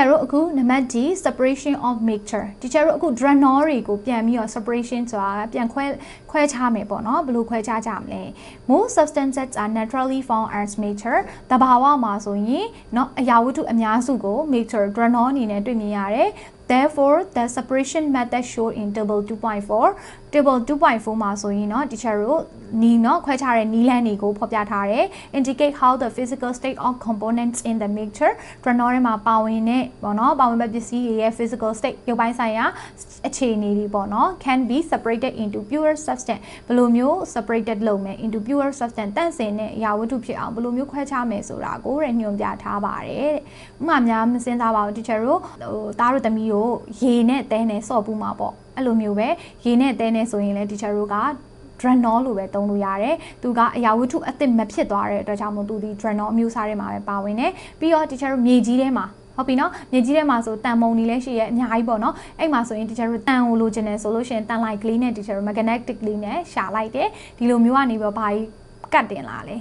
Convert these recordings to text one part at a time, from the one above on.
teacher တို့အခု နံပါတ် D separation of mixture teacher တို့အခု dranol တွေကိုပြန်ပြီးတော့ separation ဆိုတာပြန်ခွဲခွဲခြားမယ်ပေါ့နော်ဘယ်လိုခွဲခြားကြမလဲ most substances are naturally found as mixture တဘာဝမှာဆိုရင်เนาะအရာဝတ္ထုအများစုကို mixture dranol အနေနဲ့တွေ့မြင်ရတယ် therefore the separation method shown in table 2.4 table 2.4မှာဆိုရင်เนาะ teacher တို့နီเนาะခွဲခြားတဲ့နီးလန်းတွေကိုဖော်ပြထားတယ် indicate how the physical state of components in the mixture dranol ထဲမှာပါဝင်တဲ့ပေါ့เนาะပါ ဝင်မဲ့ပစ္စည်းတွေရဲ့ physical state ရုပ်ပိုင်းဆိုင်ရာအခြေအနေတွေပေါ့နော် can be separated into pure substance ဘယ်လိုမျိုး separated လုပ်မယ် into pure substance တန့်စင်တဲ့အရာဝတ္ထုဖြစ်အောင်ဘယ်လိုမျိုးခွဲခြားမယ်ဆိုတာကိုတဲ့ညွှန်ပြထားပါတယ်ဥမာများမစင်စားပါဘူး teacher တို့ဟိုသားတို့သမီးတို့ရေနဲ့တဲနဲ့စော့ပူးမှာပေါ့အဲ့လိုမျိုးပဲရေနဲ့တဲနဲ့ဆိုရင်လည်း teacher တို့က drenol လို့ပဲသုံးလို့ရတယ်။သူကအရာဝတ္ထုအသစ်မဖြစ်သွားတဲ့အတွက်ကြောင့်မို့သူဒီ drenol အမျိုးအစားတွေမှာပဲပါဝင်တယ်။ပြီးတော့ teacher တို့မြေကြီးထဲမှာ ဟုတ်ပြီနော်မြေကြီးထဲမှာဆိုတန်မုံနေလဲရှိရဲ့အများကြီးပေါ့နော်အဲ့မှာဆိုရင် teacher တို့တန်ကိုလိုချင်တယ်ဆိုလို့ရှိရင်တန်လိုက်ကလေးနဲ့ teacher တို့ magnetic လေးနဲ့ရှာလိုက်တယ်ဒီလိုမျိုးကနေပြီးတော့ဘာကြီးကတ်တင်လာလဲ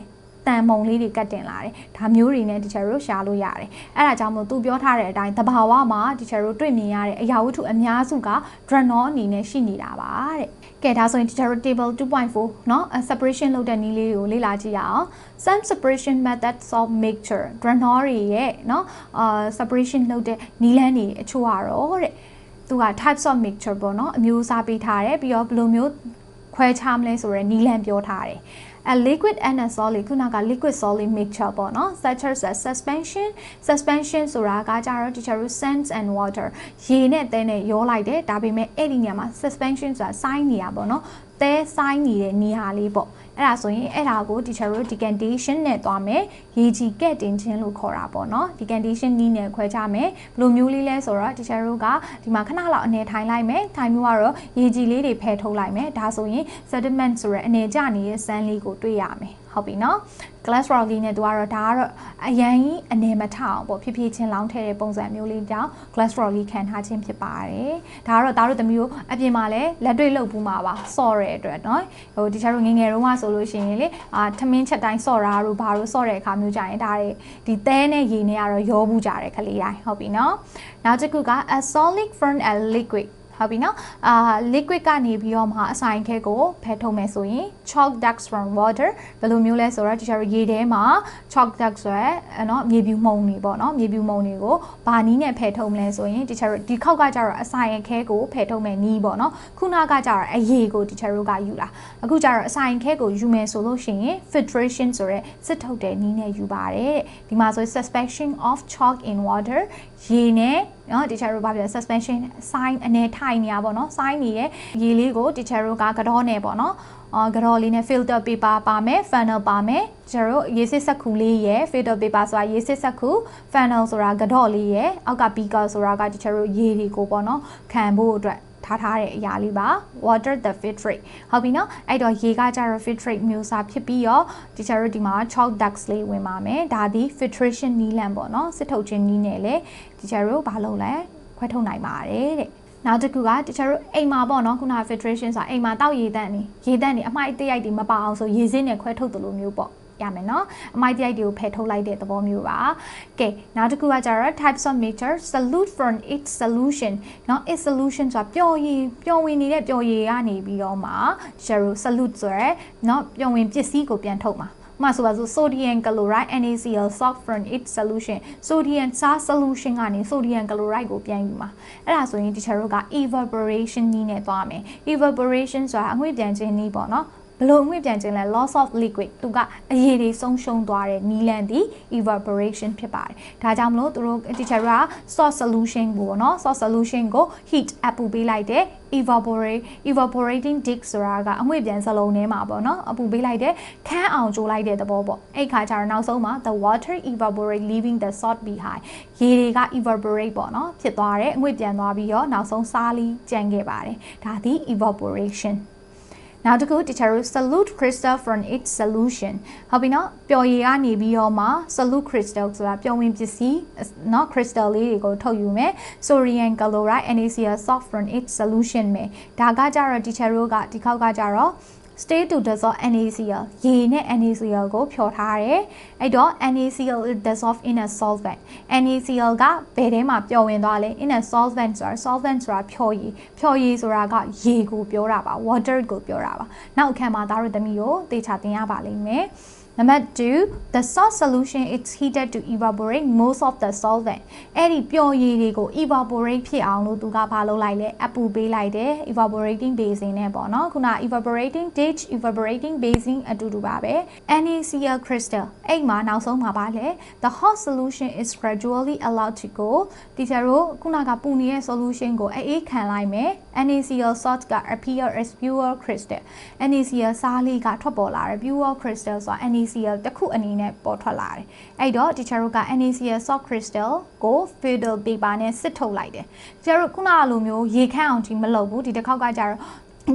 တန်မုံလေးတွေကတ်တင်လာတယ်ဒါမျိုးတွေနဲ့ teacher တို့ရှာလို့ရတယ်အဲ့ဒါကြောင့်မို့သူပြောထားတဲ့အတိုင်းတဘာဝမှာ teacher တို့တွေ့မြင်ရတဲ့အရာဝတ္ထုအများစုက dranol အနေနဲ့ရှိနေတာပါတဲ့ကဲဒါဆိုရင် teacher တို့ table 2.4เนาะ separation လုပ်တဲ့နည်းလေးကိုလေ့လာကြည့်ရအောင် some separation methods of mixture dranol တွေရဲ့เนาะအာ separation လုပ်တဲ့နည်းလမ်းတွေအချို့ကတော့တဲ့သူက types of mixture ပေါ့เนาะအမျိုးအစားပေးထားတယ်ပြီးတော့ဘယ်လိုမျိုးခွဲခြားမလဲဆိုရယ်နည်းလမ်းပြောထားတယ် a liquid and a solid ခုနက liquid solid mixture ပေါ့နော် such as a suspension suspension ဆိုတာကကြတော့ teacher sands and water ရေနဲ့သဲနဲ့ရောလိုက်တယ်ဒါပေမဲ့အဲ့ဒီနေရာမှာ suspension ဆိုတာဆိုင်းနေတာပေါ့နော်သဲဆိုင်းနေတဲ့နေရာလေးပေါ့ အဲ့ဒါဆိုရင်အဲ့ဒါကို teacher တို့ decantation နဲ့သွားမယ်ရေကြီးကဲ့တင်ခြင်းလို့ခေါ်တာပေါ့နော် decantation နည်းနဲ့ခွဲခြားမယ်ဘယ်လိုမျိုးလေးလဲဆိုတော့ teacher တို့ကဒီမှာခဏလောက်အနေထိုင်လိုက်မယ်ထိုင်မျိုးကတော့ရေကြီးလေးတွေဖယ်ထုတ်လိုက်မယ်ဒါဆိုရင် sediment ဆိုရအနေကျနေတဲ့စမ်းလေးကိုတွေ့ရမယ် ဟုတ်ပြီနော် cholesterol လေးနဲ့သူကတော့ဒါကတော့အရန်ကြီးအနေမထအောင်ပေါ့ဖြည်းဖြည်းချင်းလောင်းထည့်တဲ့ပုံစံမျိုးလေးကြောင့် cholesterol လေးခံထားခြင်းဖြစ်ပါတယ်ဒါကတော့သားတို့သမီးတို့အပြင်မှာလည်းလက်တွေ့လုပ်ဘူးမှာပါဆော့တဲ့အတွက်နော်ဟိုဒီချာတို့ငငယ်တုန်းကဆိုလို့ရှိရင်လေအာထမင်းချက်တိုင်းဆော့တာတို့ဘာတို့ဆော့တဲ့အခါမျိုးကြရင်ဒါတွေဒီသဲနဲ့ရေနဲ့ကတော့ရောဘူးကြတယ်ခလေးတိုင်းဟုတ်ပြီနော်နောက်တစ်ခုက a solid firm and liquid ဟုတ်ပြီနော်အာ liquid ကနေပြီးတော့မှအဆိုင်ခဲကိုဖယ်ထုတ်မယ်ဆိုရင် chalk ducts from water ဘယ်လိုမျိုးလဲဆိုတော့ teacher ရေထဲမှာ chalk ducts ဆိုရယ်နော်မြေပြူမှုန်တွေပေါ့နော်မြေပြူမှုန်တွေကိုဘာနီးနဲ့ဖယ်ထုတ်မလဲဆိုရင် teacher ဒီခောက်ကကြတော့အဆိုင်ခဲကိုဖယ်ထုတ်မယ်နီးပေါ့နော်ခုနကကြတော့အရေကို teacher တို့ကယူလာအခုကြတော့အဆိုင်ခဲကိုယူမယ်ဆိုလို့ရှိရင် filtration ဆိုရယ်စစ်ထုတ်တဲ့နီးနဲ့ယူပါတယ်တဲ့ဒီမှာဆို suspension of chalk in water ရေနဲ့နော် teacher တို့ဘာပြော suspension sign အနေထိုင်နေရပါတော့ sign နေတဲ့ရေလေးကို teacher တို့ကကတော့နေပေါ့နော်အော်ကြော်လေးနဲ့ filter paper ပါမယ် funnel ပါမယ်ကျတို့ရေစစ်စက်ခုလေးရယ် filter paper ဆိုတာရေစစ်စက်ခု funnel ဆိုတာကြော်လေးရယ်အောက်က beaker ဆိုတာကကျတို့ရေတွေကိုပေါ့နော်ခံဖို့အတွက် ထားထားတဲ့အရာလေးပါ water the filtrate ဟုတ်ပြီနော်အဲ့တော့ရေကကြတော့ filtrate မျိုးစားဖြစ်ပြီးတော့ဒီကျတို့ဒီမှာ chalk ducts လေးဝင်ပါမယ်ဒါဒီ filtration နီးလန့်ပေါ့နော်စစ်ထုတ်ခြင်းနီးနဲ့လေဒီကျတို့ဘာလုပ်လဲခွဲထုတ်နိုင်ပါတယ်တဲ့နောက်တစ်ခုကတခြားတို့အိမ်မှာပေါ့နော်ခုန filtration ဆိုတာအိမ်မှာတောက်ရေတန့်နေရေတန့်နေအမိုက်တရိုက်တွေမပါအောင်ဆိုရေစင်းနဲ့ခွဲထုတ်တယ်လို့မျိုးပေါ့ ရမယ်နော်အမိုက်တရိုက်တွေကိုဖယ်ထုတ်လိုက်တဲ့သဘောမျိုးပါကဲနောက်တစ်ခုကကြတော့ types of mixture solute from its solution เนาะ its solution ဆိုတာပျော်ရည်ပျော်ဝင်နေတဲ့ပျော်ရည်ကနေပြီးတော့မှ zero solute ဆိုရယ်เนาะပျော်ဝင်ပစ္စည်းကိုပြန်ထုတ်မှာမှာဆိုပါစို့ sodium chloride NaCl soft from its solution sodium စား solution ကနေ sodium chloride ကိုပြန်ယူမှာအဲ့ဒါဆိုရင်ဒီချက်တို့က evaporation နည်းနဲ့သွားမယ် evaporation ဆိုတာအငွေ့ပြန်ခြင်းနည်းပေါ့နော် ဘလို့ငွေ့ပြန်ခြင်းလဲ loss of liquid သူကအရည်တွေဆုံးရှုံးသွားတဲ့နီလန်ဒီ evaporation ဖြစ်ပါတယ်ဒါကြောင့်မလို့သူတို့ teacher က salt solution ကိုပေါ့နော် salt solution ကို heat အပူပေးလိုက်တဲ့ evaporate evaporating disk ဆိုတာကအငွေ့ပြန်စလုံးထဲမှာပေါ့နော်အပူပေးလိုက်တဲ့ခန်းအောင်ကျိုးလိုက်တဲ့သဘောပေါ့အဲ့ခါကျတော့နောက်ဆုံးမှာ the water evaporate leaving the salt behind ရေတွေက evaporate ပေါ့နော်ဖြစ်သွားတယ်အငွေ့ပြန်သွားပြီးတော့နောက်ဆုံးစားလီကျန်ခဲ့ပါတယ်ဒါသည် evaporation နောက်တစ်ခု teacher solute crystal from its solution ဟုတ်ပြီနော်ပျော်ရည်ကနေပြီးတော့မှ solute crystal ဆိုတာပျော်ဝင်ပစ္စည်းเนาะ crystal လေးတွေကိုထုတ်ယူမယ် sodium chloride NaCl soft from its solution မယ်ဒါကကြတော့ teacher တို့ကဒီခေါက်ကကြတော့ stay to dissolve NaCl ရေနဲ့ NaCl ကိုဖြောထားတယ်အဲ့တော့ NaCl is dissolved in a solvent NaCl ကဘယ်ထဲမှာပျော်ဝင်သွားလဲ in a solvent ဆိုတာ solvent ဆိုတာဖြောရည်ဖြောရည်ဆိုတာကရေကိုပြောတာပါ water ကိုပြောတာပါနောက်အခါမှာသားတို့သမီးကိုသေချာသင်ရပါလိမ့်မယ် Number 2 the salt solution is heated to evaporate most of the solvent အဲ့ဒီပျော်ရည်တွေကို evaporate ဖြစ်အောင်လို့သူကဘာလုပ်လိုက်လဲအပူပေးလိုက်တယ် evaporating basin နဲ့ပေါ့နော်ခုန evaporating dish evaporating basin အတူတူပါပဲ NaCl crystal အဲ့မှာနောက်ဆုံးမှာပါလဲ the hot solution is gradually allowed to go ဒီကျတော့ခုနကပူနေတဲ့ solution ကိုအေးခံလိုက်မယ် NaCl salt က appear as pure crystal NaCl စားလေးကထွက်ပေါ်လာတယ် pure crystal ဆိုတာ NaCl တစ်ခုအနေနဲ့ပေါ်ထွက်လာတယ်အဲ့တော့ teacher တို့က NaCl salt crystal ကို fiddle paper နဲ့စစ်ထုတ်လိုက်တယ် teacher တို့ခုနလိုမျိုးရေခန့်အောင်ကြီးမလုပ်ဘူးဒီတစ်ခေါက်ကကြတော့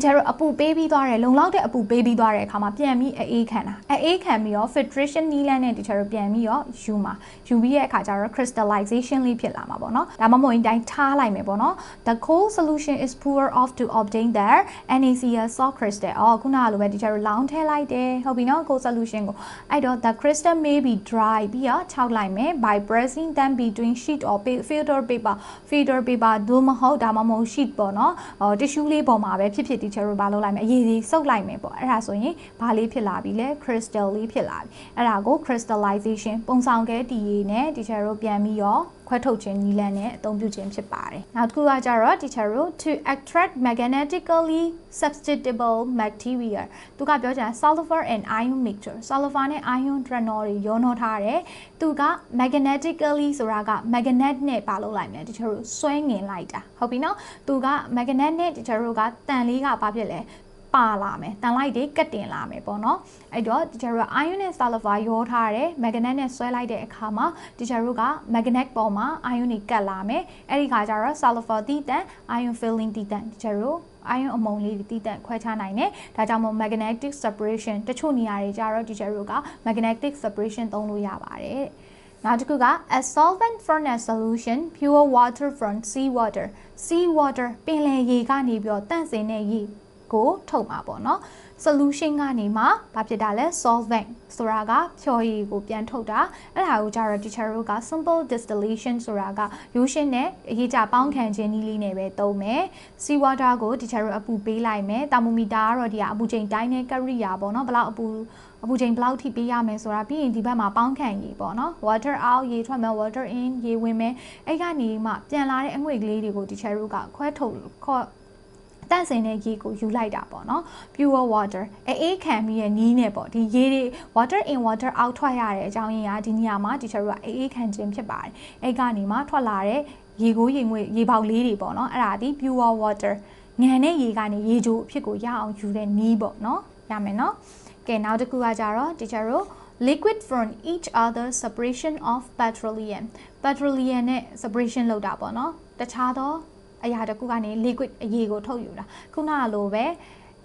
ကျတော့အပူပေးပြီးသွားတယ်လုံလောက်တဲ့အပူပေးပြီးသွားတဲ့အခါမှာပြန်ပြီးအေးခံတာအေးခံပြီးတော့ filtration နီးလန်းနဲ့တခြားတော့ပြန်ပြီးတော့ယူမှာယူပြီးတဲ့အခါကျတော့ crystallization လေးဖြစ်လာမှာပေါ့နော်ဒါမှမဟုတ်ရင်တိုင်းထားလိုက်မယ်ပေါ့နော် the cold solution is poor off to obtain their NaCl salt crystal အော်ခုနကလိုပဲတခြားတော့လောင်းထည့်လိုက်တယ်ဟုတ်ပြီနော် cold solution ကိုအဲ့တော့ the crystal may be dry ပြီးတော့ခြောက်လိုက်မယ် by pressing them between sheet or filter paper filter paper ဒို့မဟုတ်ဒါမှမဟုတ် sheet ပေါ့နော်ဟို tissue လေးပေါ်မှာပဲဖြစ်ဖြစ် teacher တို့ဘာလုပ်လိုက်မလဲအရေးကြီးစုပ်လိုက်မယ်ပေါ့အဲ့ဒါဆိုရင်ဘာလေးဖြစ်လာပြီလဲ crystal လေးဖြစ်လာပြီအဲ့ဒါကို crystallization ပုံဆောင်ခဲတည်ရည်နဲ့ teacher တို့ပြန်ပြီးတော့ခွဲထုတ်ခြင်းနည်းလမ်းနဲ့အသုံးပြုခြင်းဖြစ်ပါတယ်။နောက်တစ်ခုကကြတော့ teacher တို့ to extract magnetically substitutable material သူကပြောချင် sulfur and ion mixture sulfur နဲ့ ion tranol တွေရောနှောထားတယ်။သူက magnetically ဆိုတာက magnet နဲ့ပါလို့လိုက်မယ် teacher တို့ဆွဲငင်လိုက်တာဟုတ်ပြီနော်။သူက magnet နဲ့ teacher တို့ကတန်လေးကဘာဖြစ်လဲ ပါလာမယ်တန်လိုက်တွေကတ်တင်လာမယ်ပေါ့နော်အဲ့တော့ teacher တို့က ion နဲ့ sulfur ရောထားတယ် magnet နဲ့ဆွဲလိုက်တဲ့အခါမှာ teacher တို့က magnet ပေါ်မှာ ion တွေကတ်လာမယ်အဲ့ဒီခါကျတော့ sulfur တီးတန် ion filling တီးတန် teacher တို့ ion အမုံလေးတီးတန့်ခွဲခြားနိုင်တယ်။ဒါကြောင့်မို့ magnetic separation တချို့နေရာတွေကျတော့ teacher တို့က magnetic separation သုံးလို့ရပါတယ်။နောက်တစ်ခုက a solvent from a solution pure water from sea water sea water ပင်လယ်ရေကနေပြီးတော့တန့်စင်တဲ့ရေ ကိုထုတ်မှာပေါ့နော် solution ကနေမှဘာဖြစ်တာလဲ solvent ဆိုတာကဖြော်ရည်ကိုပြန်ထုတ်တာအဲ့ဒါကိုကြတော့ teacher တို့က simple distillation ဆိုတာကရိုးရှင်းတဲ့အရေးကြပေါင်းခံခြင်းနည်းလေးနဲ့ပဲသုံးမယ် sea water ကို teacher တို့အပူပေးလိုက်မယ် thermometer ကတော့ဒီကအပူချိန်တိုင်းနဲ့ကရိယာပေါ့နော်ဘလောက်အပူအပူချိန်ဘလောက်ထိပေးရမယ်ဆိုတာပြီးရင်ဒီဘက်မှာပေါင်းခံရေပေါ့နော် water out ရေထွက်မယ် water in ရေဝင်မယ်အဲ့ကနေမှပြန်လာတဲ့အငွေ့ကလေးတွေကို teacher တို့ကခွဲထုတ်ခေါ် တန့်စင်တဲ့ရေကိုယူလိုက်တာပေါ့နော် pure water အေးခံပြီးရဲ့နီးနဲ့ပေါ့ဒီရေတွေ water in water out ထွက်ရတဲ့အကြောင်းရင်းကဒီနေရာမှာ teacher တို့ကအေးခံခြင်းဖြစ်ပါတယ်အဲ့ကနေမှထွက်လာတဲ့ရေကိုရေငွေရေပေါက်လေးတွေပေါ့နော်အဲ့ဒါဒီ pure water ငံတဲ့ရေကနေရေချိုအဖြစ်ကိုရအောင်ယူတဲ့နီးပေါ့နော်ရမယ်နော်ကဲနောက်တစ်ခုကကြတော့ teacher တို့ liquid from each other separation of petroleum petroleum နဲ့ separation လုပ်တာပေါ့နော်တခြားသော အရာတစ်ခုကနေ liquid အရေကိုထုတ်ယူတာခုနကလိုပဲ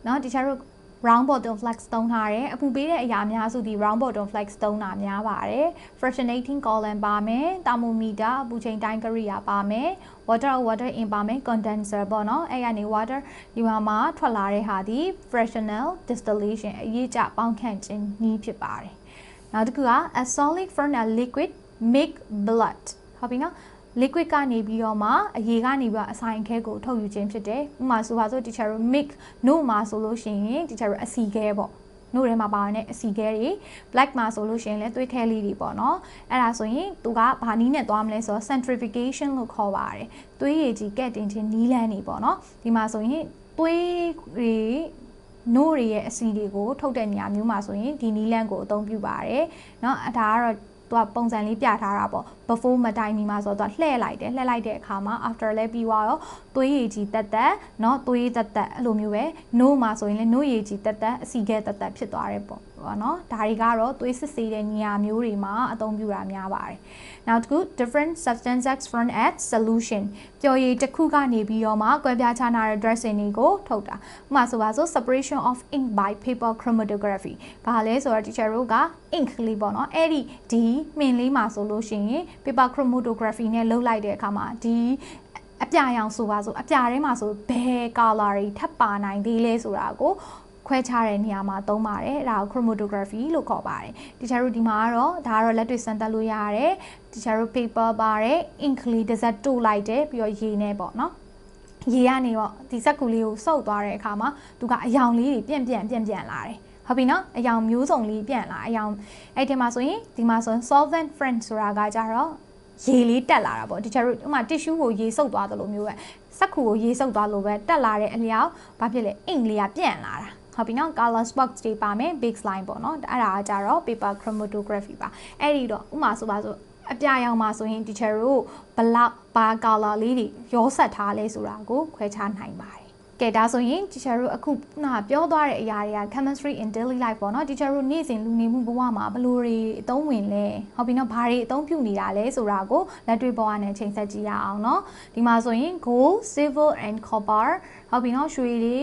เนาะတခြားတို့ round bottom flex သုံးထားတယ်အပူပေးတဲ့အရာအများစုဒီ round bottom flex သုံးတာများပါတယ် fractionating column ပါမယ် thermometer အပူချိန်တိုင်းကိရိယာပါမယ် water water in ပါမယ် condenser ပေါ့နော်အဲ့ကနေ water ဒီမှာမှာထွက်လာတဲ့ဟာဒီ fractional distillation အရေးကြပေါင်းခန့်ခြင်းနည်းဖြစ်ပါတယ်နောက်တစ်ခုက a solid from a liquid make blood ဟုတ်ပြီနော် liquid ကနေပြီးတော့မှအရေကနေပြီးတော့အဆိုင်ခဲကိုထုတ်ယူခြင်းဖြစ်တယ်ဥပမာဆိုပါစို့ teacher တို့ mix နို့မှာဆိုလို့ရှိရင် teacher တို့အစီခဲပေါ့နို့ထဲမှာပါတဲ့အစီခဲတွေ black မှာဆိုလို့ရှိရင်လည်းသွေးခဲလေးတွေပေါ့နော်အဲ့ဒါဆိုရင်သူကဘာနည်းနဲ့သွားမလဲဆိုတော့ centrifugation လို့ခေါ်ပါတယ်သွေးရည်ကြီးကက်တင်ခြင်းနီးလန်းနေပေါ့နော်ဒီမှာဆိုရင်သွေးတွေနို့တွေရဲ့အစီတွေကိုထုတ်တဲ့နေရာမျိုးမှာဆိုရင်ဒီနီးလန်းကိုအသုံးပြုပါတယ်เนาะဒါကတော့ သူကပုံစံလေးပြထားတာပေါ့ before မတိုင်မီမှာဆိုတော့သူကလှည့်လိုက်တယ်လှည့်လိုက်တဲ့အခါမှာ after လဲပြီးသွားတော့သွေးရည်ကြီးတက်တက်เนาะသွေးတက်တက်အဲ့လိုမျိုးပဲ no မှာဆိုရင်လည်း no ရည်ကြီးတက်တက်အစီခဲတက်တက်ဖြစ်သွားတယ်ပေါ့ ပေါ့နော်ဒါတွေကတော့သွေးစစ်ဆေးတဲ့နေရာမျိုးတွေမှာအသုံးပြုတာများပါတယ်နောက်တစ်ခု different substances from at solution ပျော်ရည်တစ်ခုကနေပြီးတော့မှကွဲပြားခြားနာတဲ့ dressing တွေကိုထုတ်တာဥပမာဆိုပါစို့ separation of ink by paper chromatography ဘာလဲဆိုတော့ teacher တို့က ink လေးပေါ့နော်အဲ့ဒီဒီမှင်လေးမှာဆိုလို့ရှိရင် paper chromatography နဲ့လုပ်လိုက်တဲ့အခါမှာဒီအပြာရောင်ဆိုပါဆိုအပြာထဲမှာဆိုဘယ် color တွေထပ်ပါနိုင်သေးလဲဆိုတာကို ခွဲခြားတဲ့နေရာမှာသုံးပါတယ်အဲ့ဒါကို chromatography လို့ခေါ်ပါတယ်တခြားတို့ဒီမှာကတော့ဒါကတော့လက်တွေ့စမ်းသပ်လို့ရတယ်တခြားတို့ paper ပါတယ် ink လေးတစ်စက်တို့လိုက်တယ်ပြီးတော့ရေနဲ့ပေါ့နော်ရေကနေတော့ဒီစက်ကူလေးကိုစုပ်သွားတဲ့အခါမှာသူကအယောင်လေးတွေပြန့်ပြန့်ပြန့်ပြန့်လာတယ်ဟုတ်ပြီနော်အယောင်မျိုးစုံလေးပြန့်လာအယောင်အဲ့ဒီမှာဆိုရင်ဒီမှာဆိုရင် solvent friend ဆိုတာကကြတော့ရေလေးတက်လာတာပေါ့ဒီကျတို့ဥမာ tissue ကိုရေစုပ်သွားသလိုမျိုးပဲစက်ကူကိုရေစုပ်သွားလို့ပဲတက်လာတဲ့အလျောက်ဘာဖြစ်လဲအင်္ဂလိပ်ကပြန့်လာတာ ဟုတ်ပြီနော် color box တွေပါမယ် baseline ပေါ့နော်အဲ့ဒါကကြတော့ paper chromatography ပါအဲ့ဒီတော့ဥမာဆိုပါဆိုအပြရောင်မှာဆိုရင် teacher တို့ဘလောက်ဘာ color လေးတွေရောဆက်ထားလဲဆိုတာကိုခွဲခြားနိုင်ပါတယ်ကဲဒါဆိုရင် teacher တို့အခုနာပြောသွားတဲ့အရာတွေက chemistry in daily life ပေါ့နော် teacher တို့နေ့စဉ်လူနေမှုဘဝမှာဘယ်လိုတွေအသုံးဝင်လဲဟုတ်ပြီနော်ဘာတွေအသုံးပြုနေတာလဲဆိုတာကိုလက်တွေ့ဘဝနဲ့ချိန်ဆက်ကြည့်ရအောင်နော်ဒီမှာဆိုရင် gold silver and copper ဟုတ်ပြီနော်ရွှေတွေ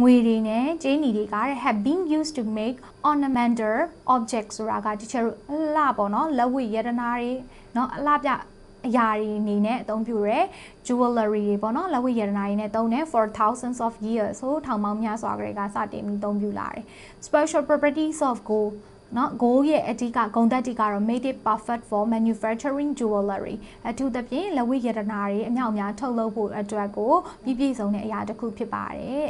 ငွေတွေနဲ့ကြေးနီတွေက have been used to make ornamental objects ဆိုတာက teacher တို့အလှပေါ့နော်လက်ဝတ်ရတနာတွေเนาะအလှပြအရာတွေအနေနဲ့အသုံးပြုရဲ jewelry တွေပေါ့နော်လက်ဝတ်ရတနာတွေနဲ့သုံးတယ် for thousands of years ဆိုထောင်ပေါင်းများစွာကလေးကစတင်ပြီးသုံးပြုလာတယ် special properties of gold နော် gold ရဲ့အဓိကဂုဏ်သတ္တိကတော့ made it perfect for manufacturing jewelry အထူးသဖြင့်လက်ဝတ်ရတနာတွေအမြောက်အများထုတ်လုပ်ဖို့အတွက်ကိုပြည့်ပြည့်စုံတဲ့အရာတစ်ခုဖြစ်ပါတယ်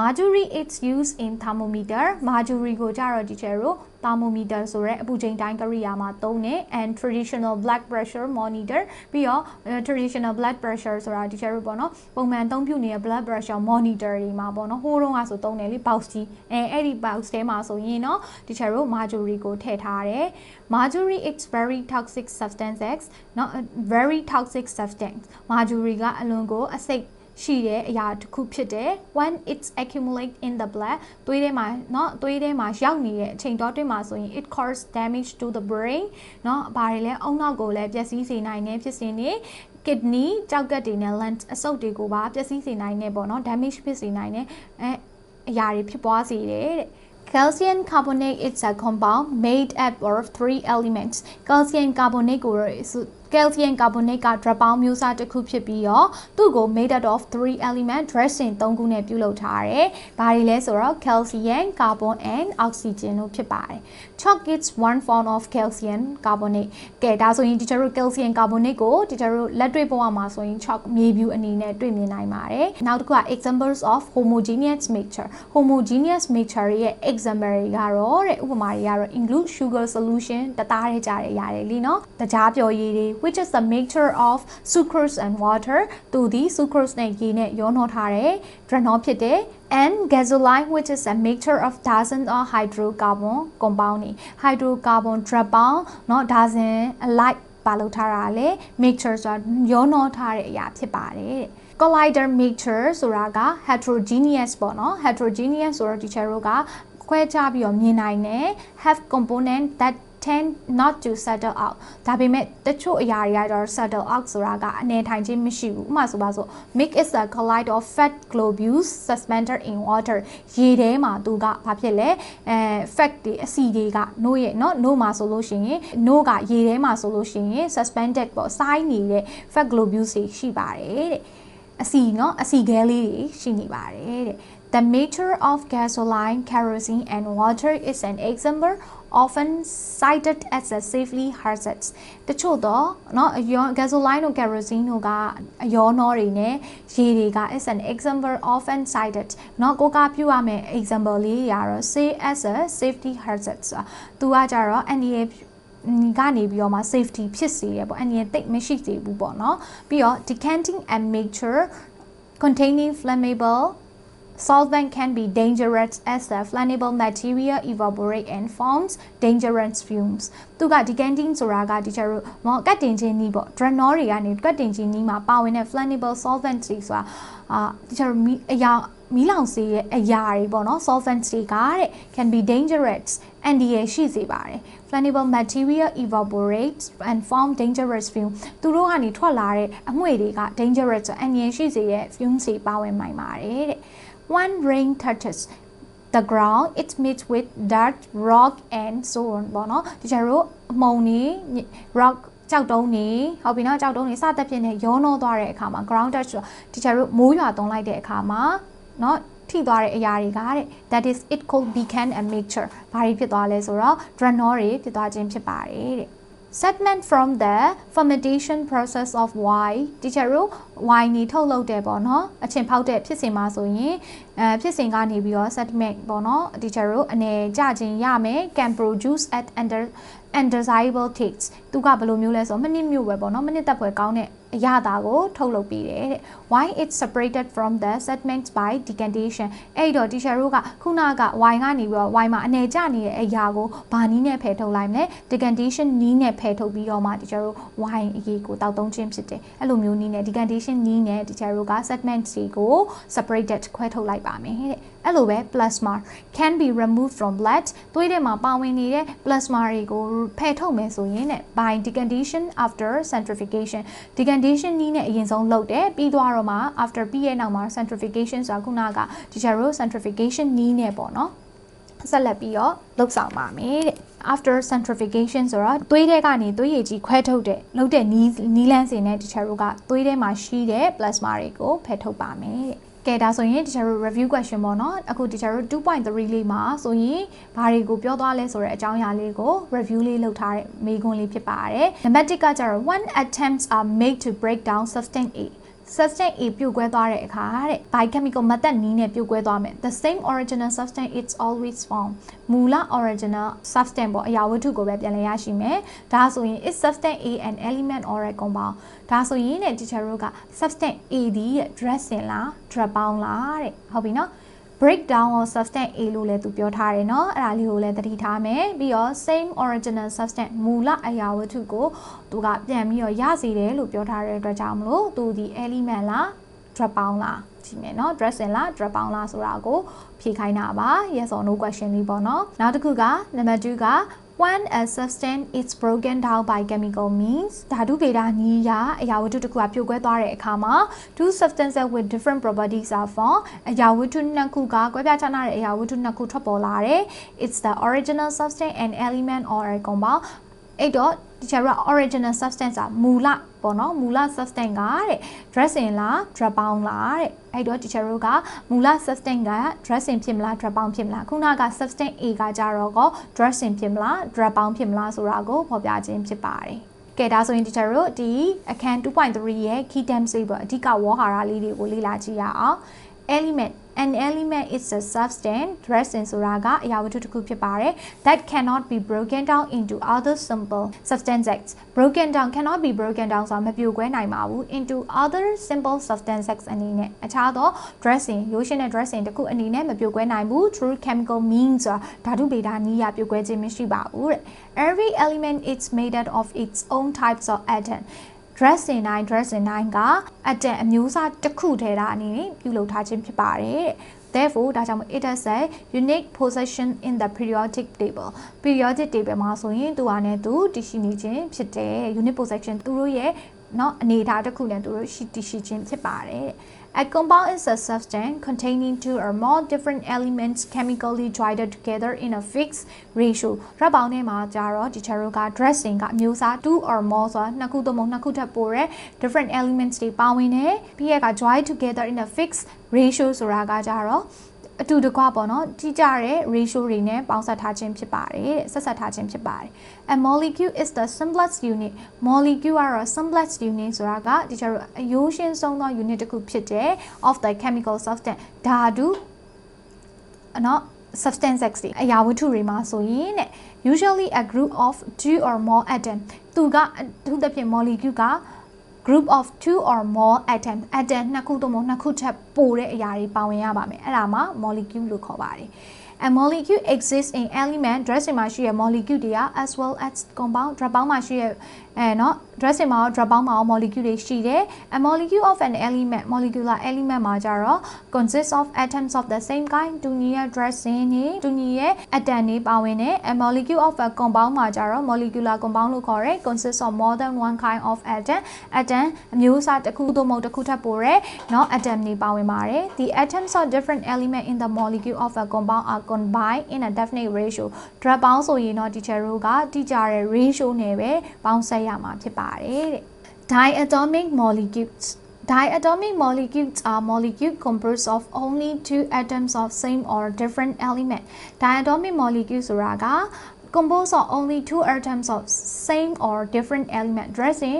Mercury is used in thermometer Mercury ကိုကြတော့ဒီချေတို့ thermometer ဆိုရဲအပူချိန်တိုင်းကရိယာမှာသုံးတယ် and traditional blood pressure monitor ပြီးတော့ traditional blood pressure ဆိုတာဒီချေတို့ပေါ့နော်ပုံမှန်သုံးပြုနေတဲ့ blood pressure monitor တွေမှာပေါ့နော်ဟိုးတုန်းကဆိုသုံးတယ်လေ box ကြီးအဲအဲ့ဒီ box ထဲမှာဆိုရင်เนาะဒီချေတို့ mercury ကိုထည့်ထားတယ် mercury is very toxic substance x เนาะ very toxic substance mercury ကအလွန်ကိုအဆိပ် ရှိတဲ့အရာတစ်ခုဖြစ်တယ် when it's accumulate in the blood သွေးထဲမှာเนาะသွေးထဲမှာရောက်နေတဲ့အချိန်တော့တွင်းမှာဆိုရင် it cause damage to the brain เนาะဘာတွေလဲအုံနောက်ကိုလည်းပျက်စီးစေနိုင်တဲ့ဖြစ်စဉ်တွေ kidney ကြောက်ကက်တွေနဲ့ lung အဆုတ်တွေကိုပါပျက်စီးစေနိုင်တဲ့ပေါ့เนาะ damage ဖြစ်စေနိုင်တဲ့အဲအရာတွေဖြစ်ပွားစေတယ်တဲ့ Calcium carbonate is a compound made up of three elements. Calcium carbonate ကို calcium carbonate က drop ပေါင်းမျိုးစားတစ်ခုဖြစ်ပြီးတော့သူ့ကို made out of three element dressing ၃ခုနဲ့ပြုလုပ်ထားတယ်။ဘာတွေလဲဆိုတော့ calcium, carbon and oxygen တို့ဖြစ်ပါတယ်။ Chalk is one form of calcium carbonate ။ကဲဒါဆိုရင်ဒီကျတို့ calcium carbonate ကိုဒီကျတို့လက်တွေ့ဘဝမှာဆိုရင် chalk မြေပြူအနေနဲ့တွေ့မြင်နိုင်ပါတယ်။နောက်တစ်ခုက examples of homogeneous mixture homogeneous mixture ရဲ့ example တွေကတော့တဲ့ဥပမာတွေကတော့ include sugar solution တသားထဲကြတဲ့အရာတွေလीနော်။တကြားပျော်ရည်တွေ which is the mixture of sucrose and water သူဒီ sucrose နဲ့ရေနဲ့ရောနှောထားတဲ့ dranol ဖြစ်တဲ့ and gasoline which is a mixture of dozens of hydrocarbon compound တွေ hydrocarbon ဓာတ်ပေါင်းเนาะ dozen alike ပါလို့ထားတာလေ mixture ဆိုတာရောနှောထားတဲ့အရာဖြစ်ပါတယ်တဲ့ collider mixture ဆိုတာက heterogeneous ပေါ့နော် heterogeneous ဆိုတော့ teacher တို့ကခွဲခြားပြီးတော့မြင်နိုင်တယ် have component that tend not to settle out ဒါပေမဲ့တချို့အရာတွေကတော့ settle out ဆိုတာကအနေထိုင်ခြင်းမရှိဘူးဥပမာဆိုပါဆို milk is a colloid of fat globules suspended in water ရေထဲမှာသူကဘာဖြစ်လဲအဲ fat တွေအဆီတွေကနို့ရဲ့နော်နို့မှာဆိုလို့ရှိရင်နို့ကရေထဲမှာဆိုလို့ရှိရင် suspended ပေါ့စိုင်းနေတဲ့ fat globules တွေရှိပါတယ်တဲ့အဆီနော်အဆီခဲလေးတွေရှိနေပါတယ်တဲ့ The mixture of gasoline, kerosene, and water is an example often cited as a safely hazard တချို့တော့เนาะအယော gasoline တို့ kerosene တို့ကအယောနောတွေနဲ့ရေတွေက is an example often cited เนาะကိုကပြုရမယ် example လေးတွေကတော့ say as a safety hazard ဆိုတာသူကကြတော့ NDA ကနေပြီးတော့မှ safety ဖြစ်စေရပေါ့အန်ရတိတ်မရှိစေဘူးပေါ့เนาะပြီးတော့ decanting and mixture containing flammable solvent can be dangerous as the flammable material evaporate and forms dangerous fumes သူက decanting ဆိုတာကဒီကျတော့မောကတ်တင်ခြင်းနီးပေါ့ dranol တွေကနေကတ်တင်ခြင်းနီးမှာပါဝင်တဲ့ flammable solvent တွေဆိုတာအာဒီကျတော့မီအရာမီးလောင်စေတဲ့အရာတွေပေါ့နော် solvents တွေကတဲ့ can be dangerous အန်ဒီရရှိစေပါတယ် flammable material evaporates and form dangerous fume သူတို့ကနေထွက်လာတဲ့အငွေ့တွေက dangerous အန်ဒီရရှိစေတဲ့ fumes တွေပါဝင်နိုင်ပါတယ်တဲ့ when rain touches the ground it meets with dirt rock and so on ပေါ့နော်ဒီကျတော့အမုံနေ rock ကြောက်တုံးနေဟုတ်ပြီနော်ကြောက်တုံးနေစသဖြင့်နဲ့ရောနှောသွားတဲ့အခါမှာ ground touch ဒီကျတော့မိုးရွာသွန်းလိုက်တဲ့အခါမှာเนาะ ထိသွားတဲ့အရာတွေကတဲ့ that is it could become a mixture ဘာတွေဖြစ်သွားလဲဆိုတော့ dranol တွေဖြစ်သွားခြင်းဖြစ်ပါတယ်တဲ့ segment from the fermentation process of wine ဒီချက်တို့ wine နေထုတ်လုပ်တယ်ပေါ့နော်အချင်းဖောက်တဲ့ဖြစ်စဉ်မှာဆိုရင်အဲဖြစ်စဉ်ကနေပြီးတော့ segment ပေါ့နော်ဒီချက်တို့အနေကြခြင်းရမယ် can produce at under undesirable tastes သူကဘယ်လိုမျိုးလဲဆိုတော့မနစ်မြို့ပဲပေါ့နော်မနစ်သက်ဖွယ်ကောင်းတဲ့အရာသာကိုထုတ်လုပ်ပေးတယ်တဲ့ why it separated from the segments by decantation အဲ့တော့ teacher တို့ကခုနက why ကနေပြီးတော့ why မှာအနေကျနေတဲ့အရာကိုဘာနည်းနဲ့ဖယ်ထုတ်လိုက်မလဲ decantation နည်းနဲ့ဖယ်ထုတ်ပြီးတော့မှ teacher တို့ why အရေးကိုတောက်သုံးခြင်းဖြစ်တယ်အဲ့လိုမျိုးနည်းနဲ့ decantation နည်းနဲ့ teacher တို့က segments တွေကို separated ခွဲထုတ်လိုက်ပါမယ်တဲ့အဲ့လိုပဲ plasma can be removed from blood သွေးထဲမှာပါဝင်နေတဲ့ plasma တွေကိုဖယ်ထုတ်မယ်ဆိုရင်တဲ့ by decantation after centrifugation decantation နည်းနဲ့အရင်ဆုံးလုပ်တယ်ပြီးသွားတော့မှ after ပြီးရဲ့နောက်မှာ centrifugation ဆိုတာခုနက teacher တို့ centrifugation နည်းနဲ့ပေါ့နော်ဆက်လက်ပြီးတော့လှုပ်ဆောင်ပါမယ်တဲ့ after centrifugation ဆိုတော့သွေးထဲကနေသွေးရည်ကြီးခွဲထုတ်တဲ့လုပ်တဲ့နီးနီးလန်းစင်နဲ့ teacher တို့ကသွေးထဲမှာရှိတဲ့ plasma တွေကိုဖယ်ထုတ်ပါမယ်တဲ့ ကဲဒါဆိုရင် teacher တို့ review question ပေါ့နော်အခု teacher တို့2.3လေးမှာဆိုရင်ဘာတွေကိုပြောသွားလဲဆိုတဲ့အကြောင်းအရာလေးကို review လေးလုပ်ထားတဲ့မေးခွန်းလေးဖြစ်ပါတယ်နံပါတ်1ကကျတော့ one attempts are made to break down substance A substance A ပြုတ်ကွဲသွားတဲ့အခါတဲ့ biochemical method နည်းနဲ့ပြုတ်ကွဲသွားမယ် the same original substance it's always found မူလ original substance ပေါ့အရာဝတ္ထုကိုပဲပြန်လည်ရရှိမယ်ဒါဆိုရင် is substance A an element or a compound ဒါဆိုရင်တဲ့ teacher တို့က substance A ဒီရဲ့ dressing လား drug ပေါင်းလားတဲ့ဟုတ်ပြီနော် breakdown of substance A လို့လည်းသူပြောထားတယ်เนาะအဲ့ဒါလေးကိုလည်းသတိထားမယ်ပြီးတော့ same original substance မူလအရာဝတ္ထုကိုသူကပြန်ပြီးတော့ရစေတယ်လို့ပြောထားတဲ့အတွက်ကြောင့်မလို့သူဒီ element လား drug ပေါင်းလားကြည့်မယ်เนาะ dressing လား drug ပေါင်းလားဆိုတာကိုဖြေခိုင်းတာပါ yes or no question လေးပေါ့เนาะနောက်တစ်ခုကနံပါတ်2က when a substance is broken down by chemical means ဓာတုဗေဒနည်းအရအရာဝတ္ထုတစ်ခုကပြိုကွဲသွားတဲ့အခါမှာ two substances with different properties are formed အရာဝတ္ထုနှစ်ခုကကွဲပြားခြားနားတဲ့အရာဝတ္ထုနှစ်ခုထွက်ပေါ်လာတယ် it's the original substance and element or a compound အဲ့တော့ teacher က original substance อ่ะမူလပေါ့နော်မူလ substance ကတဲ့ dressing လား drug ပေါင်းလားတဲ့အဲ့တော့ teacher တို့ကမူလ substance က dressing ဖြစ်မလား drug ပေါင်းဖြစ်မလားခုနက substance A ကကြတော့က dressing ဖြစ်မလား drug ပေါင်းဖြစ်မလားဆိုတာကိုဖော်ပြခြင်းဖြစ်ပါတယ်ကဲဒါဆိုရင် teacher တို့ဒီအခန်း2.3ရဲ့ key terms တွေပေါ့အဓိကဝေါ်ဟာရလေးတွေကိုလေ့လာကြည့်ရအောင် element an element is a substance dressing ဆိုတာကအရာဝတ္ထုတစ်ခုဖြစ်ပါတယ် that cannot be broken down into other simple substances broken down cannot be broken down ဆိုတာမပြိုကွဲနိုင်ပါဘူး into other simple substances အနေနဲ့အခြားသော dressing ရိုးရှင်းတဲ့ dressing တစ်ခုအနေနဲ့မပြိုကွဲနိုင်ဘူး through chemical means ဆိုတာဓာတုဗေဒနည်းအရပြိုကွဲခြင်းမရှိပါဘူးတဲ့ every element is made out of its own types of atom dressing 9 dressing 9ကအတန်အမျိုးအစားတစ်ခုထဲတာအနေနဲ့ပြုလုပ်ထားခြင်းဖြစ်ပါတယ်တဲ့ Therefore ဒါကြောင့် it has a unique position in the periodic table periodic table မှာဆိုရင်သူဟာနဲ့သူတည်ရှိနေခြင်းဖြစ်တယ် unique position သူတို့ရဲ့เนาะအနေအထားတစ်ခုနဲ့သူတို့ရှိတည်ရှိခြင်းဖြစ်ပါတယ် A compound is a substance containing two or more different elements chemically joined together in a fixed ratio ရပ်ပေါင်းထဲမှာကြတော့ teacher တို့က dressing ကအမျိုးအစား2 or more ဆိုတာနှစ်ခုသို့မဟုတ်နှစ်ခုထပ်ပိုတဲ့ different elements တွေပါဝင်တယ်ပြီးရက join together in a fixed ratio ဆိုတာကကြတော့ အတူတကွပေါ့နော်ကြီးကြတဲ့ ratio တွေနဲ့ပေါင်းစပ်ထားခြင်းဖြစ်ပါတယ်တဲ့ဆက်ဆက်ထားခြင်းဖြစ်ပါတယ် a molecule is the simplest unit molecule ကတော့ simplest unit ဆိုတာကဒီကျတော့အယိုးရှင်းဆုံးသော unit တစ်ခုဖြစ်တဲ့ of the chemical substance ဓာတုနော် substances တွေအရာဝတ္ထုတွေမှာဆိုရင်တဲ့ usually a group of two or more atom သူကသူသဖြင့် molecule က group of two or more atom atom နှစ်ခုသို့မဟုတ်နှစ်ခုထပ်ပိုတဲ့အရာတွေပါဝင်ရပါမယ်အဲ့ဒါမှ molecule လို့ခေါ်ပါတယ် a molecule exists in element dressing မှာရှိရ molecule တွေက as well as compound drug ပေါင်းမှာရှိရ အဲเนาะ dressing မှာရော drug ပေါင်းမှာရော molecule တွေရှိတယ် a molecule of an element molecular element မှာကြတော့ consists of atoms of the same kind တူညီရဲ့ dressing နေတူညီရဲ့ atom တွေပါဝင်တယ် a molecule of a compound မှာကြတော့ molecular compound လို့ခေါ်တယ် consists of more than one kind of atom atom အမျိုးအစားတစ်ခုသို့မဟုတ်တစ်ခုထပ်ပိုတဲ့เนาะ atom တွေပါဝင်ပါတယ် the atoms of different element in the molecule of a compound are combined in a definite ratio drug ပေါင်းဆိုရင်တော့ teacher တို့ကတိကျတဲ့ ratio နဲ့ပဲပေါင်းဆက်ရ မှာဖြစ်ပါတယ်တဲ့ diatomic molecules Diatomic molecules are molecules composed of only two atoms of same or different element. Diatomic molecule ဆိုတာက composed of only two atoms of same or different element dressing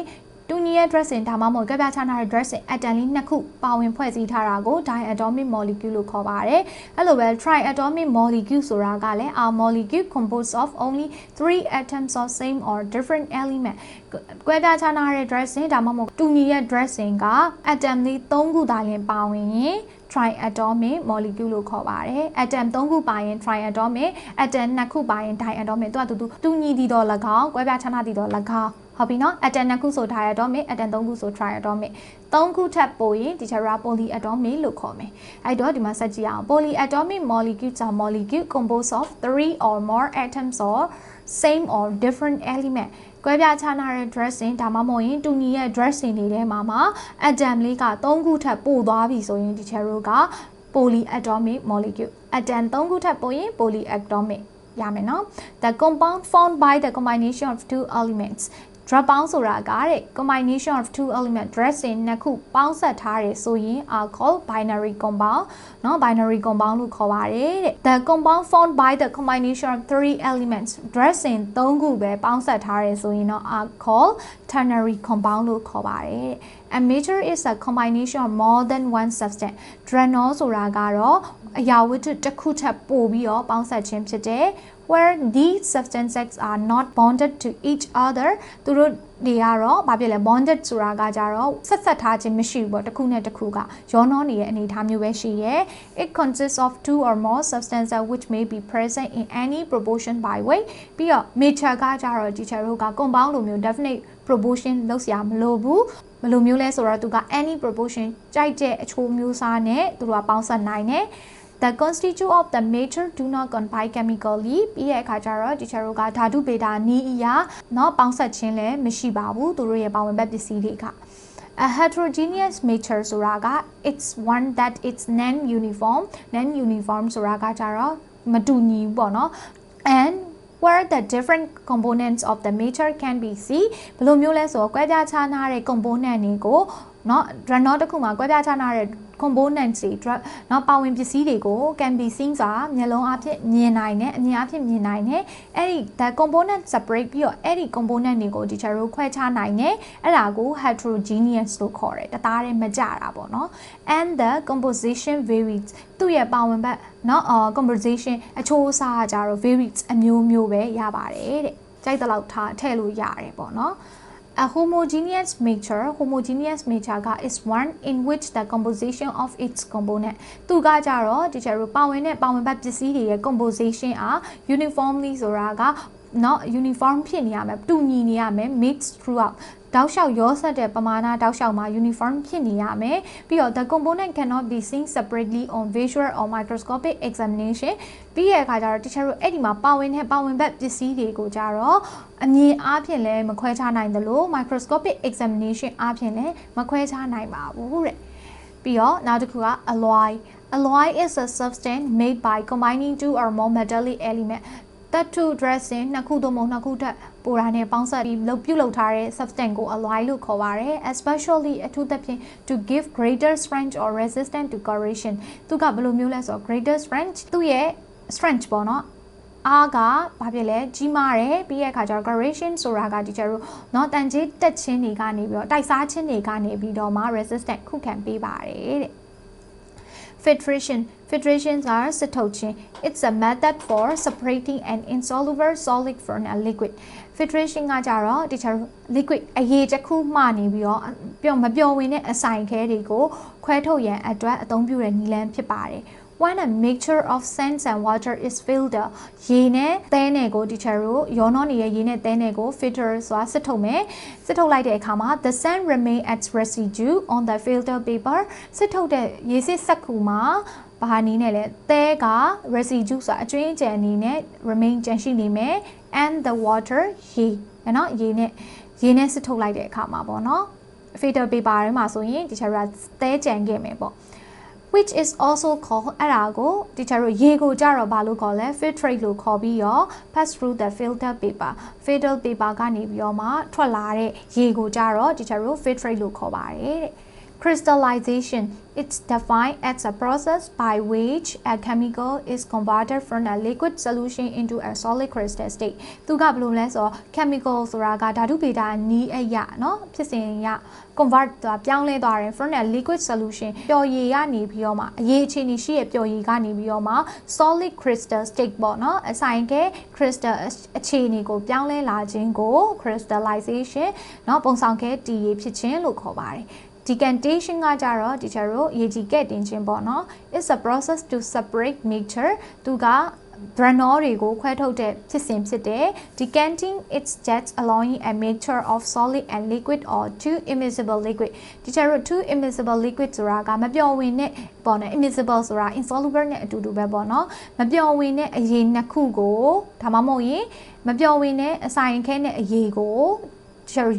တူညီရဲ့ dressing ဒါမှမဟုတ်ကြပြချထားတဲ့ dressing atom လေးနှစ်ခုပါဝင်ဖွဲ့စည်းထားတာကို diatomic molecule လို့ခေါ်ပါတယ်။အဲ့လိုပဲ triatomic molecule ဆိုတာကလည်း a molecule composed of only three atoms of same or different element ကြပြချထားတဲ့ dressing ဒါမှမဟုတ်တူညီရဲ့ dressing က atom လေး၃ခုသာလျှင်ပါဝင်ရင် triatomic molecule လို့ခေါ်ပါတယ်။ atom 3ခုပါရင် triatomic atom 2ခုပါရင် diatomic သူကတူတူတူညီသည်တော့၎င်း၊ကွဲပြားခြားနားသည်တော့၎င်း ဟုတ်ပြီနော် atom 2ခုဆို diatomic atom 3ခုဆို triatomic 3ခုထပ်ပို့ရင်ဒီ chara polyatomic လို့ခေါ်မယ်အဲ့တော့ဒီမှာဆက်ကြည့်အောင် polyatomic molecules are molecule composed of 3 or more atoms or same or different element ကွဲပြားခြားနားတဲ့ dressing ဒါမှမဟုတ်ရင်တူညီရဲ့ dressing တွေထဲမှာမှာ atom လေးက3ခုထပ်ပို့သွားပြီဆိုရင်ဒီ chara က polyatomic molecule atom 3ခုထပ်ပို့ရင် polyatomic ရမယ်နော် the compound formed by the combination of two elements drop ပေါင်းဆိုတာကတဲ့ combination of two element dressing နှစ်ခုပေါင်းဆက်ထားတယ်ဆိုရင် are called binary compound เนาะ binary compound လို့ခေါ်ပါတယ်တဲ့ the compound formed by the combination of three elements dressing သုံးခုပဲပေါင်းဆက်ထားတယ်ဆိုရင်တော့ are called ternary compound လို့ခေါ်ပါတယ် a major is a combination of more than one substance drenol ဆိုတာကတော့ အရာဝတ္ထုတစ်ခုထပ်ပို့ပြီးတော့ပေါင်းဆက်ခြင်းဖြစ်တယ် where these substances are not bonded to each other သူတို့တွေကတော့ဘာဖြစ်လဲ bonded ဆိုတာကကြတော့ဆက်ဆက်ထားခြင်းမရှိဘူးပေါ့တစ်ခုနဲ့တစ်ခုကရောနှောနေတဲ့အနေအထားမျိုးပဲရှိရဲ it consists of two or more substances which may be present in any proportion by weight ပြီးတော့ major ကကြတော့ teacher တို့က compound လိုမျိုး definite proportion လောက်စရာမလိုဘူးဘယ်လိုမျိုးလဲဆိုတော့သူက any proportion ကြိုက်တဲ့အချိုးမျိုးစားနဲ့သူတို့ကပေါင်းစပ်နိုင်တယ် the constituent of the matter do not combine chemically ပြီးရဲ့အခါကျတော့ teacher တို့ကဓာတုဗေဒနီးအရာเนาะပေါင်းစပ်ခြင်းလည်းမရှိပါဘူးသူတို့ရဲ့ပါဝင်ဘက်ပစ္စည်းတွေက a heterogeneous matrix ဆိုတာက it's one that it's non uniform non uniform ဆိုတာကကြတော့မတူညီဘူးပေါ့နော် and where the different components of the matrix can be seen ဘယ်လိုမျိုးလဲဆိုတော့ကွဲပြားခြားနားတဲ့ component တွေကို เนาะ Renault တစ်ခုမှာကွဲပြားခြားနားတဲ့ components တွေ drug เนาะပါဝင်ပစ္စည်းတွေကို can be seen ဆိုတာမျက်လုံးအဖြစ်မြင်နိုင်တယ်အမြင်အဖြစ်မြင်နိုင်တယ်အဲ့ဒီ the component separate ပြီးတော့အဲ့ဒီ component တွေကို teacher တို့ခွဲခြားနိုင်တယ်အဲ့ဒါကို heterogeneous လို့ခေါ်တယ်တသားတည်းမကြတာပေါ့နော် and the composition varies သူ့ရဲ့ပါဝင်ဘက်เนาะ composition အချိုးအစားကြတော့ varies အမျိုးမျိုးပဲရပါတယ်တဲ့ကြိုက်တဲ့လောက်ထားထည့်လို့ရတယ်ပေါ့နော် A homogeneous mixture homogeneous mixture က is one in which the composition of its component သူကကြတော့ teacher တို့ပါဝင်တဲ့ပါဝင်ပတ်ပစ္စည်းတွေရဲ့ composition အား uniformly ဆိုတာက not uniform ဖြစ်နေရမယ်တူညီနေရမယ် mix throughout တောက်လျှောက်ရောဆက်တဲ့ပမာဏတောက်လျှောက်မှာ uniform ဖြစ်နေရမယ်ပြီးတော့ the component cannot be seen separately on visual or microscopic examination ပြီးရဲ့အခါကျတော့ teacher တို့အဲ့ဒီမှာပါဝင်တဲ့ပါဝင်ဘက်ပစ္စည်းတွေကိုကြတော့အမြင်အားဖြင့်လည်းမခွဲခြားနိုင်သလို microscopic examination အားဖြင့်လည်းမခွဲခြားနိုင်ပါဘူးတဲ့ပြီးတော့နောက်တစ်ခုက alloy alloy is a substance made by combining two or more metallic element tattoo dressing နှစ်ခုသို့မဟုတ်နှစ်ခုထက်ပိုတာနဲ့ပေါင်းစပ်ပြီးလုပ်ပြုလုပ်ထားတဲ့ substance ကို alloy လို့ခေါ်ပါတယ် especially အထူးသဖြင့် to give greater strength or resistance to corrosion သူကဘယ်လိုမျိုးလဲဆိုတော့ greater strength သူ့ရဲ့ strength ပေါ့နော်အားကဘာဖြစ်လဲကြီးမားတယ်ပြီးရဲ့အခါကျတော့ correction ဆိုတာကဒီကျတို့เนาะတန်ကြေးတက်ချင်းတွေကနေပြီးတော့တိုက်စားချင်းတွေကနေပြီးတော့မှ resistant ခုခံပေးပါတယ်တဲ့ filtration filtration ကစစ်ထုတ်ခြင်း it's a method for separating an insoluble solid from a liquid filtration ကကြတော့ဒီချာ liquid အရည်တစ်ခုမှနေပြီးတော့ပြောမပြောဝင်တဲ့အဆိုင်ခဲတွေကိုခွဲထုတ်ရန်အတွက်အသုံးပြုတဲ့နည်းလမ်းဖြစ်ပါတယ် when a mixture of sands and water is filtered ရေနဲ့သဲနယ်ကို teacher တို့ရောနှောနေတဲ့ရေနဲ့သဲနယ်ကို filter ဆိုတာစစ်ထုတ်မယ်စစ်ထုတ်လိုက်တဲ့အခါမှာ the sand remain as residue on the filter paper စစ်ထုတ်တဲ့ရေစစ်စက်ကူမှာ ဘာနည်းနဲ့လဲသဲက residue ဆိုတာအကျွင်းအကျန်အနေနဲ့ remain ကျန်ရှိနေမယ် and the water ရေနော်ရေနဲ့ရေနဲ့စစ်ထုတ်လိုက်တဲ့အခါမှာပေါ့နော် filter paper ထဲမှာဆိုရင် teacher ကသဲကြံခဲ့မယ်ပေါ့ which is also called အဲ့ဒါကို teacher တို့ရေကိုကြတော့ဘာလို့ခေါ်လဲ filtrate လို့ခေါ်ပြီးတော့ pass through the filter paper filter paper ကနေပြီးတော့မှထွက်လာတဲ့ရေကိုကြတော့ teacher တို့ filtrate လို့ခေါ်ပါတယ်တဲ့ crystallization it's defined as a process by which a chemical is converted from a liquid solution into a solid crystal state သူကဘယ်လိုလဲဆိုတော့ chemical ဆိုတာကဓာတုဗေဒနီးအရာเนาะဖြစ်စဉ်ရ convert သွားပြောင်းလဲသွားတယ် from a liquid solution ပျော်ရည်ကနေပြီးတော့မှအရေးအခြေအနေရှိရဲ့ပျော်ရည်ကနေပြီးတော့မှ solid crystal state ပေါ့เนาะအဆိုင်က crystal အခြေအနေကိုပြောင်းလဲလာခြင်းကို crystallization เนาะပုံဆောင်ခဲတည်ရည်ဖြစ်ခြင်းလို့ခေါ်ပါတယ် decantation ကကြတော့ teacher တို့ရေကြည်ကဲ့တင်ခြင်းပေါ့နော် it's a process to separate mixture သူက granule တွေကိုခွဲထုတ်တဲ့ဖြစ်စဉ်ဖြစ်တယ် decanting its jets allowing a mixture of solid and liquid or two immiscible liquid teacher တို့ two immiscible liquid ဆိုတာကမပျော်ဝင်တဲ့ပေါ့နော် immiscible ဆိုတာ insoluble နဲ့အတူတူပဲပေါ့နော်မပျော်ဝင်တဲ့အရည်နှစ်ခုကိုဒါမှမဟုတ်ရင်မပျော်ဝင်တဲ့အဆိုင်ခဲနဲ့အရည်ကို share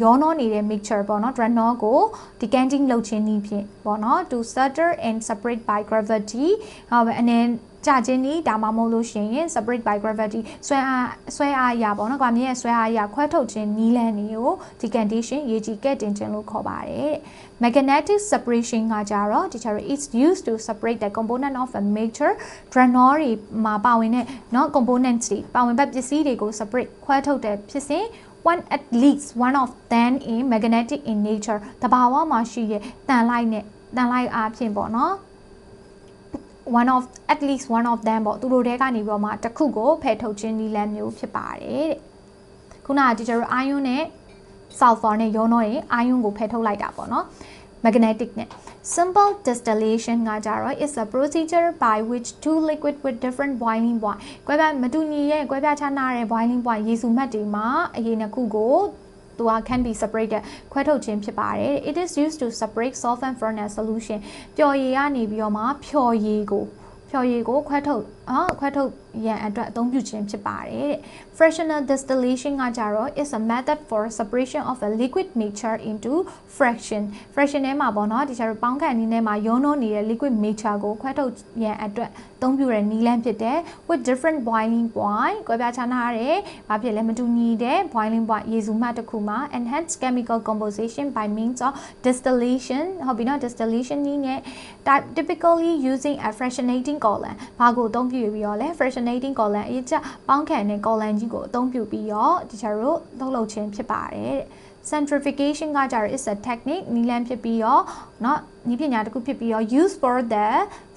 ရောနှောနေတဲ့ mixture ပေါ့နော် granule ကို decanting လုပ်ခြင်းနည်းဖြင့်ပေါ့နော် to stutter and separate by gravity ဟောပဲအနေကြခြင်းနီးဒါမှမဟုတ်လို့ရှိရင် separate by gravity ဆွဲအားဆွဲအားအရာပေါ့နော်။ကွာမြင့်ရဲ့ဆွဲအားအရာခွဲထုတ်ခြင်းနီးလန်းတွေကို decantation ရေကြည်ကဲ့တင်ခြင်းလို့ခေါ်ပါတယ်တဲ့။ magnetic separation ကကြတော့ teacher is used to separate the component of a mixture granule တွေမှာပါဝင်တဲ့เนาะ components တွေပါဝင်ဘက်ပစ္စည်းတွေကို separate ခွဲထုတ်တဲ့ဖြစ်စဉ် one at least one of them in magnetic in nature တဘာဝမှာရှိရဲ့တန်လိုက်နဲ့တန်လိုက်အားဖြင့်ပေါ့နော် one of at least one of them ပေါ့သူတို့တဲကနေပြီးတော့မှတစ်ခုကိုဖယ်ထုတ်ခြင်းနည်းလမ်းမျိုးဖြစ်ပါတယ်တဲ့ခုနက teacher တို့ ion နဲ့ sulfur နဲ့ရောနှောရင် ion ကိုဖယ်ထုတ်လိုက်တာပေါ့နော် magnetic နဲ့ simple distillation ကကြတော့ is a procedure by which two liquid with different boiling point ကွဲပြားမတူညီရဲ့ကွဲပြားခြားနားတဲ့ boiling point ရေစုမှတ်တွေမှာအရေးနှစ်ခုကိုသူက can be separated ခွဲထုတ်ခြင်းဖြစ်ပါတယ် it is used to separate solvent from a solution ပျော်ရည်ကနေပြီးတော့မှဖြော်ရည်ကိုဖြော်ရည်ကိုခွဲထုတ် ဟာခွဲထုတ်ရန်အတွက်အသုံးပြုခြင်းဖြစ်ပါတယ်တဲ့ fractional distillation ကကြတော့ is a method for separation of a liquid mixture into fraction fraction ထဲမှာပေါ့နော်ဒီကျတော့ပေါင်းခံနည်းနဲ့မှာရောနှောနေတဲ့ liquid mixture ကိုခွဲထုတ်ရန်အတွက်အသုံးပြုတဲ့နည်းလမ်းဖြစ်တယ် with different boiling point ကွဲပြားခြားနားတဲ့ဘာဖြစ်လဲမတူညီတဲ့ boiling point ရေစုမှတ်တစ်ခုမှာ enhanced chemical composition by means of distillation ဟုတ်ပြီနော် distillation နည်းနဲ့ typically using a fractionating column ဘာကိုအသုံးပြပြီးတော့လဲ fractionating column အရေးကြပေါင်းခံတဲ့ column ကြီးကိုအသုံးပြုပြီးတော့ဒီချာတို့ထုတ်လုပ်ခြင်းဖြစ်ပါတယ်တဲ့ centrifugation ကကြတော့ is a technique နီလန်းဖြစ်ပြီးတော့เนาะ နည်းပညာတစ်ခုဖြစ်ပြီးတော့ use for the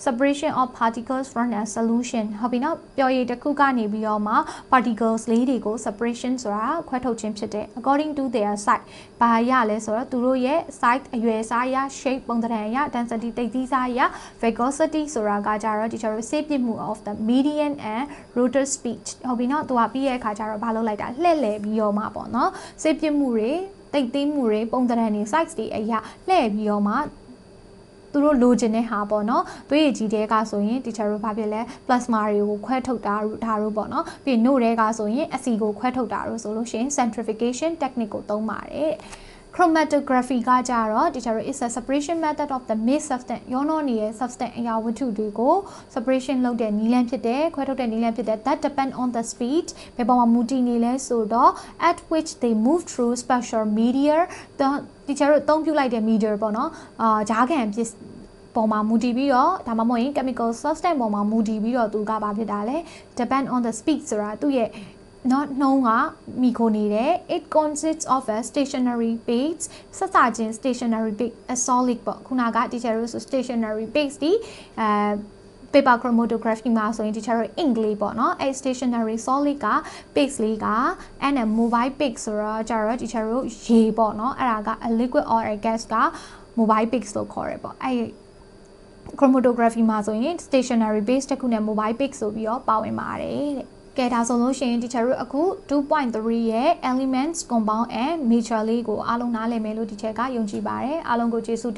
separation of particles from a solution ဟုတ်ပြီနော်ပျော်ရည်တစ်ခုကနေပြီးတော့မှ particles လေးတွေကို separation ဆိုတာခွဲထုတ်ခြင်းဖြစ်တယ် according to their size ဘာရလဲဆိုတော့သူတို့ရဲ့ size အရွယ်စားရ shape ပုံသဏ္ဍာန်ရ density တိတ်သီးစားရ velocity ဆိုတာကကြတော့ teacher တို့စေးပြမှု of the median and rotor speed ဟုတ်ပြီနော်သူကပြီးရဲ့အခါကျတော့ဘာလုပ်လိုက်တာလှည့်လည်ပြီးတော့မှပေါ့နော်စေးပြမှုတွေတိတ်သိမ်းမှုတွေပုံသဏ္ဍာန်တွေ size တွေအရာလှည့်ပြီးတော့မှ သူတို့လိုချင်တဲ့ဟာပေါ့နော်သွေးရည်ကြီးတဲကဆိုရင် teacher တို့ဘာဖြစ်လဲ plasma တွေကိုခွဲထုတ်တာဒါတို့ပေါ့နော်ပြီး note တဲကဆိုရင် acid ကိုခွဲထုတ်တာတို့ဆိုလို့ရှိရင် centrifugation technique ကိုသုံးပါတယ် chromatography ကကြတော့ teacher is a separation method of the mixed substance ရောနှောနေတဲ့ substance အရာဝတ္ထုတွေကို separation လုပ်တဲ့နည်းလမ်းဖြစ်တယ်ခွဲထုတ်တဲ့နည်းလမ်းဖြစ်တယ် that depend on the speed ဘယ်ပေါ်မှာမူတည်နေလဲဆိုတော့ at which they move through special media the teacher တို့အသုံးပြုလိုက်တဲ့ media ပေါ့နော်အာဂျားကန်ပစ္စပေါ်မှာမူတည်ပြီးတော့ဒါမှမဟုတ်ရင် chemical substance ပေါ်မှာမူတည်ပြီးတော့သူကဘာဖြစ်တာလဲ depend on the speed ဆိုတာသူ့ရဲ့ not နှုံးကမိခိုနေတယ် it consists of a stationary base ဆက်စာချင်း stationary base a solid ပေါ့ခုနက teacher တို့ဆို stationary base ဒီအဲ paper chromatography မှာဆိုရင် teacher တို့ ink လေးပေါ့နော်အဲ stationary solid က base လေးက and a mobile base ဆိုတော့ကျတော့ teacher တို့ရေပေါ့နော်အဲ့ဒါက a liquid or a gas က mobile base လို့ခေါ်ရပေါ့အဲ့ chromatography မှာဆိုရင် stationary base တစ်ခုနဲ့ mobile base ဆိုပြီးတော့ပါဝင်ပါတယ်တဲ့ ကဲဒါဆိုလို့ရှိရင် teacher တို့အခု2.3ရဲ့ elements compound and major လေးကိုအားလုံးနားလည်မယ်လို့ teacher ကယုံကြည်ပါတယ်အားလုံးကိုကျေးဇူး